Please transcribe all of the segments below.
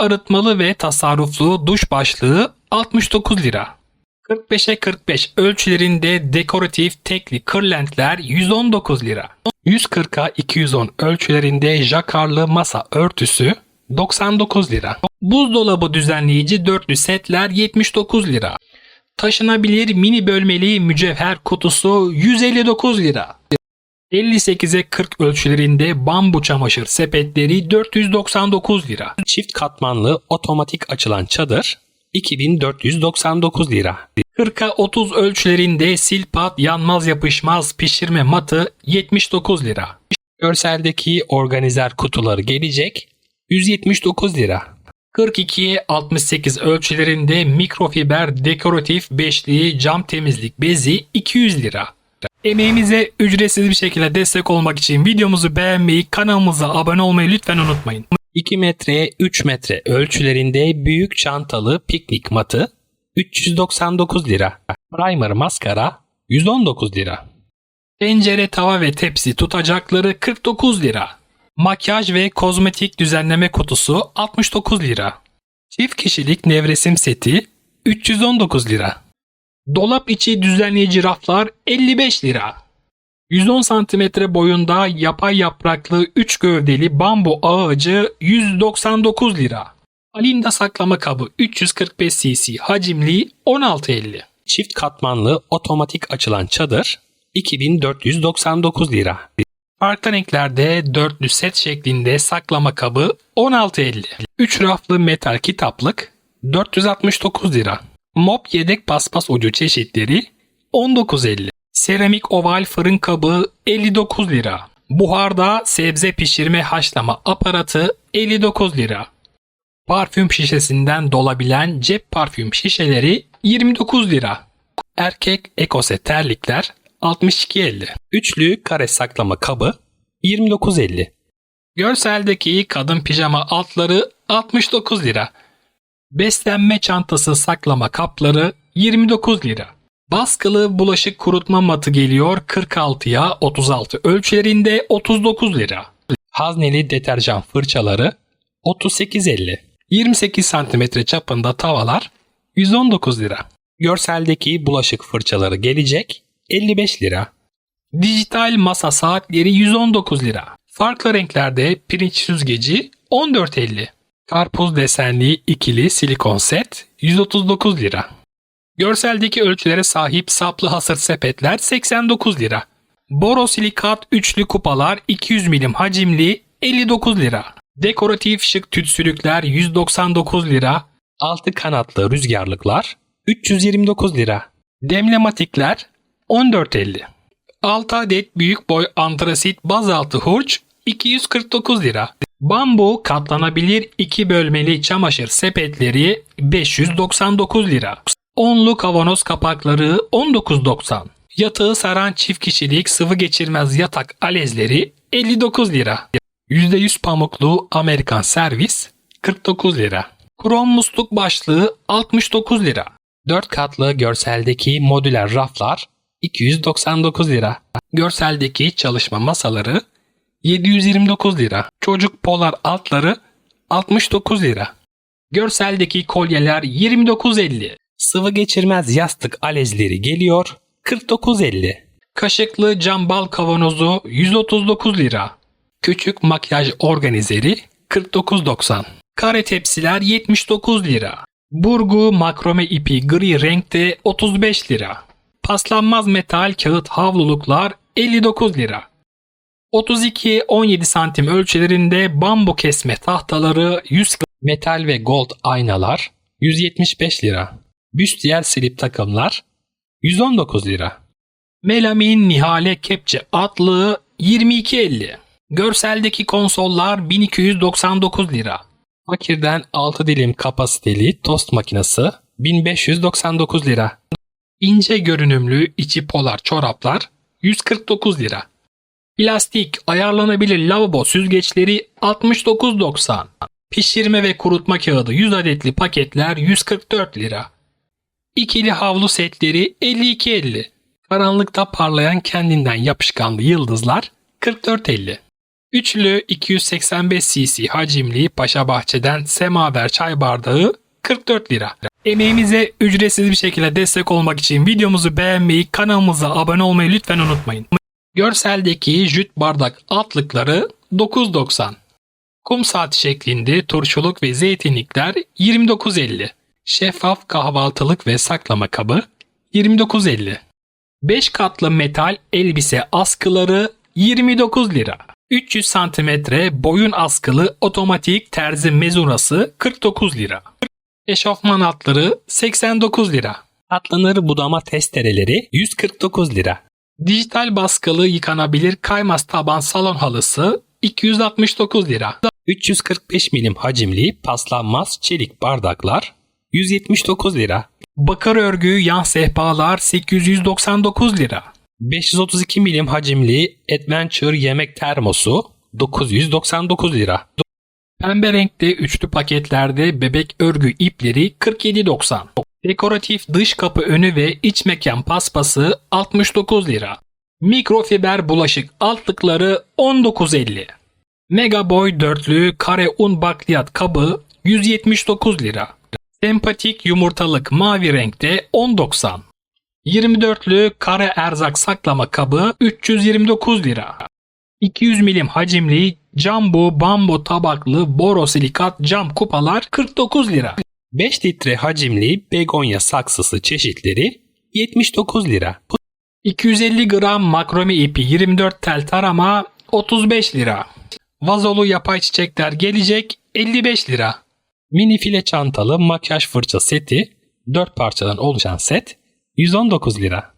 arıtmalı ve tasarruflu duş başlığı 69 lira. 45'e 45 ölçülerinde dekoratif tekli kırlentler 119 lira. 140'a 210 ölçülerinde jakarlı masa örtüsü 99 lira. Buzdolabı düzenleyici dörtlü setler 79 lira. Taşınabilir mini bölmeli mücevher kutusu 159 lira. 58'e 40 ölçülerinde bambu çamaşır sepetleri 499 lira. Çift katmanlı otomatik açılan çadır 2499 lira. 40'a 30 ölçülerinde silpat yanmaz yapışmaz pişirme matı 79 lira. Görseldeki organizer kutuları gelecek 179 lira. 42'ye 68 ölçülerinde mikrofiber dekoratif beşliği cam temizlik bezi 200 lira. Emeğimize ücretsiz bir şekilde destek olmak için videomuzu beğenmeyi, kanalımıza abone olmayı lütfen unutmayın. 2 metre 3 metre ölçülerinde büyük çantalı piknik matı 399 lira. Primer maskara 119 lira. Tencere, tava ve tepsi tutacakları 49 lira. Makyaj ve kozmetik düzenleme kutusu 69 lira. Çift kişilik nevresim seti 319 lira. Dolap içi düzenleyici raflar 55 lira. 110 cm boyunda yapay yapraklı 3 gövdeli bambu ağacı 199 lira. Alinda saklama kabı 345 cc hacimli 16.50. Çift katmanlı otomatik açılan çadır 2499 lira. Farklı renklerde dörtlü set şeklinde saklama kabı 16.50. 3 raflı metal kitaplık 469 lira. Mop yedek paspas ucu çeşitleri 19.50. Seramik oval fırın kabı 59 lira. Buharda sebze pişirme haşlama aparatı 59 lira. Parfüm şişesinden dolabilen cep parfüm şişeleri 29 lira. Erkek ekose terlikler 62.50. Üçlü kare saklama kabı 29.50. Görseldeki kadın pijama altları 69 lira. Beslenme çantası saklama kapları 29 lira. Baskılı bulaşık kurutma matı geliyor 46'ya 36 ölçülerinde 39 lira. Hazneli deterjan fırçaları 38.50. 28 cm çapında tavalar 119 lira. Görseldeki bulaşık fırçaları gelecek 55 lira. Dijital masa saatleri 119 lira. Farklı renklerde pirinç süzgeci 14.50. Karpuz desenli ikili silikon set 139 lira. Görseldeki ölçülere sahip saplı hasır sepetler 89 lira. Borosilikat üçlü kupalar 200 milim hacimli 59 lira. Dekoratif şık tütsülükler 199 lira. Altı kanatlı rüzgarlıklar 329 lira. Demlematikler 14.50. 6 adet büyük boy antrasit bazaltı hurç 249 lira. Bambu katlanabilir 2 bölmeli çamaşır sepetleri 599 lira. Onlu kavanoz kapakları 19.90. Yatağı saran çift kişilik sıvı geçirmez yatak alezleri 59 lira. %100 pamuklu Amerikan servis 49 lira. Krom musluk başlığı 69 lira. 4 katlı görseldeki modüler raflar 299 lira. Görseldeki çalışma masaları 729 lira. Çocuk polar altları 69 lira. Görseldeki kolyeler 29.50. Sıvı geçirmez yastık alezleri geliyor 49.50. Kaşıklı cam bal kavanozu 139 lira. Küçük makyaj organizeri 49.90. Kare tepsiler 79 lira. Burgu makrome ipi gri renkte 35 lira. Paslanmaz metal kağıt havluluklar 59 lira. 32-17 santim ölçülerinde bambu kesme tahtaları 100 metal ve gold aynalar 175 lira. Büstiyer silip takımlar 119 lira. Melamin Nihale Kepçe atlığı 22.50. Görseldeki konsollar 1299 lira. Fakirden 6 dilim kapasiteli tost makinesi 1599 lira. İnce görünümlü içi polar çoraplar 149 lira. Plastik ayarlanabilir lavabo süzgeçleri 69.90. Pişirme ve kurutma kağıdı 100 adetli paketler 144 lira. İkili havlu setleri 52.50. Karanlıkta parlayan kendinden yapışkanlı yıldızlar 44.50. Üçlü 285 cc hacimli Paşabahçe'den semaver çay bardağı 44 lira. Emeğimize ücretsiz bir şekilde destek olmak için videomuzu beğenmeyi, kanalımıza abone olmayı lütfen unutmayın. Görseldeki jüt bardak altlıkları 9.90. Kum saati şeklinde turşuluk ve zeytinlikler 29.50. Şeffaf kahvaltılık ve saklama kabı 29.50. 5 katlı metal elbise askıları 29 lira. 300 santimetre boyun askılı otomatik terzi mezurası 49 lira. Eşofman atları 89 lira. Atlanır budama testereleri 149 lira. Dijital baskılı yıkanabilir kaymaz taban salon halısı 269 lira. 345 milim hacimli paslanmaz çelik bardaklar 179 lira. Bakır örgü yan sehpalar 899 lira. 532 milim hacimli Adventure yemek termosu 999 lira. Pembe renkte üçlü paketlerde bebek örgü ipleri 47.90. Dekoratif dış kapı önü ve iç mekan paspası 69 lira. Mikrofiber bulaşık altlıkları 19.50. Megaboy dörtlü kare un bakliyat kabı 179 lira. Sempatik yumurtalık mavi renkte 10.90. 24'lü kare erzak saklama kabı 329 lira. 200 milim hacimli Jumbo bambu tabaklı borosilikat cam kupalar 49 lira. 5 litre hacimli begonya saksısı çeşitleri 79 lira. 250 gram makrome ipi 24 tel tarama 35 lira. Vazolu yapay çiçekler gelecek 55 lira. Mini file çantalı makyaj fırça seti 4 parçadan oluşan set 119 lira.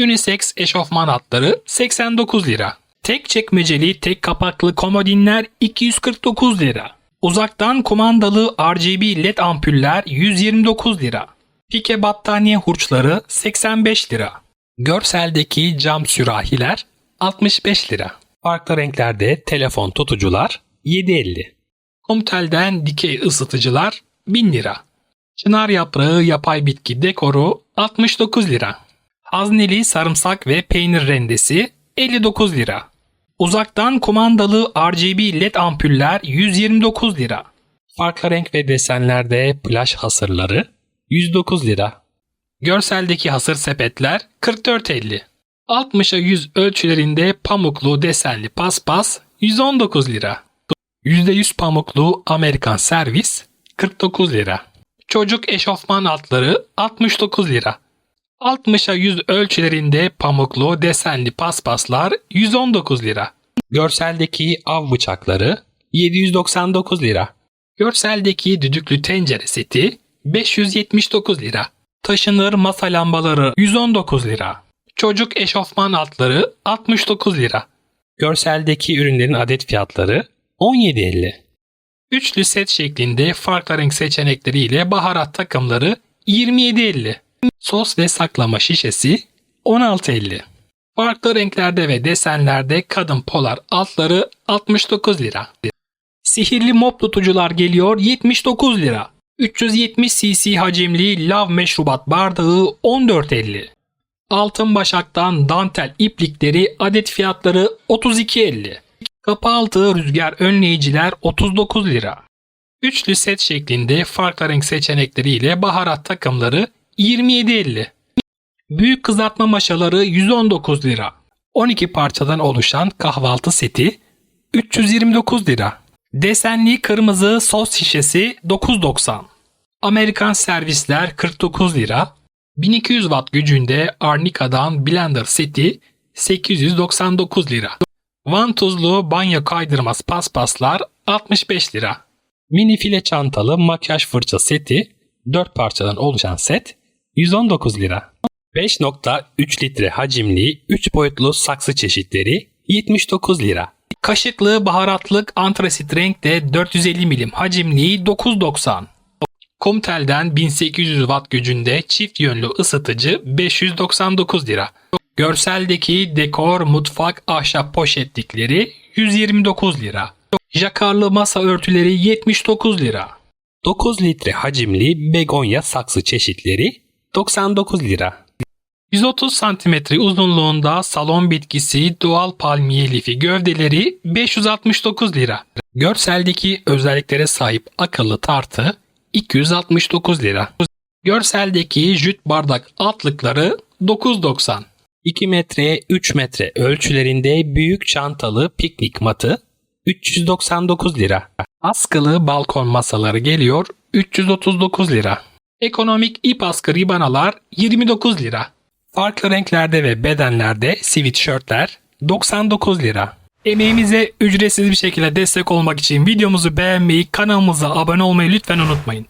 Unisex eşofman hatları 89 lira. Tek çekmeceli tek kapaklı komodinler 249 lira. Uzaktan kumandalı RGB led ampuller 129 lira. Pike battaniye hurçları 85 lira. Görseldeki cam sürahiler 65 lira. Farklı renklerde telefon tutucular 7.50. Komtel'den dikey ısıtıcılar 1000 lira. Çınar yaprağı yapay bitki dekoru 69 lira. Hazneli sarımsak ve peynir rendesi 59 lira. Uzaktan kumandalı RGB led ampuller 129 lira. Farklı renk ve desenlerde plaj hasırları 109 lira. Görseldeki hasır sepetler 44.50. 60'a 100 ölçülerinde pamuklu desenli paspas 119 lira. %100 pamuklu Amerikan servis 49 lira. Çocuk eşofman altları 69 lira. 60'a 100 ölçülerinde pamuklu desenli paspaslar 119 lira. Görseldeki av bıçakları 799 lira. Görseldeki düdüklü tencere seti 579 lira. Taşınır masa lambaları 119 lira. Çocuk eşofman altları 69 lira. Görseldeki ürünlerin adet fiyatları 17.50. Üçlü set şeklinde farklı renk seçenekleriyle baharat takımları 27.50. Sos ve saklama şişesi 16.50. Farklı renklerde ve desenlerde kadın polar altları 69 lira. Sihirli mop tutucular geliyor 79 lira. 370 cc hacimli lav meşrubat bardağı 14.50. Altın başaktan dantel iplikleri adet fiyatları 32.50. Kapı altı rüzgar önleyiciler 39 lira. Üçlü set şeklinde farklı renk seçenekleriyle baharat takımları 27.50. Büyük kızartma maşaları 119 lira. 12 parçadan oluşan kahvaltı seti 329 lira. Desenli kırmızı sos şişesi 9.90. Amerikan servisler 49 lira. 1200 watt gücünde Arnica'dan blender seti 899 lira. Van tuzlu banyo kaydırmaz paspaslar 65 lira. Mini file çantalı makyaj fırça seti 4 parçadan oluşan set 119 lira. 5.3 litre hacimli 3 boyutlu saksı çeşitleri 79 lira. Kaşıklı baharatlık antrasit renkte 450 milim hacimli 9.90. Komtel'den 1800 watt gücünde çift yönlü ısıtıcı 599 lira. Görseldeki dekor mutfak ahşap poşetlikleri 129 lira. Jakarlı masa örtüleri 79 lira. 9 litre hacimli begonya saksı çeşitleri 99 lira. 130 cm uzunluğunda salon bitkisi doğal palmiye lifi gövdeleri 569 lira. Görseldeki özelliklere sahip akıllı tartı 269 lira. Görseldeki jüt bardak altlıkları 9.90. 2 metre 3 metre ölçülerinde büyük çantalı piknik matı 399 lira. Askılı balkon masaları geliyor 339 lira. Ekonomik ip askı ribanalar 29 lira. Farklı renklerde ve bedenlerde sweatshirtler 99 lira. Emeğimize ücretsiz bir şekilde destek olmak için videomuzu beğenmeyi, kanalımıza abone olmayı lütfen unutmayın.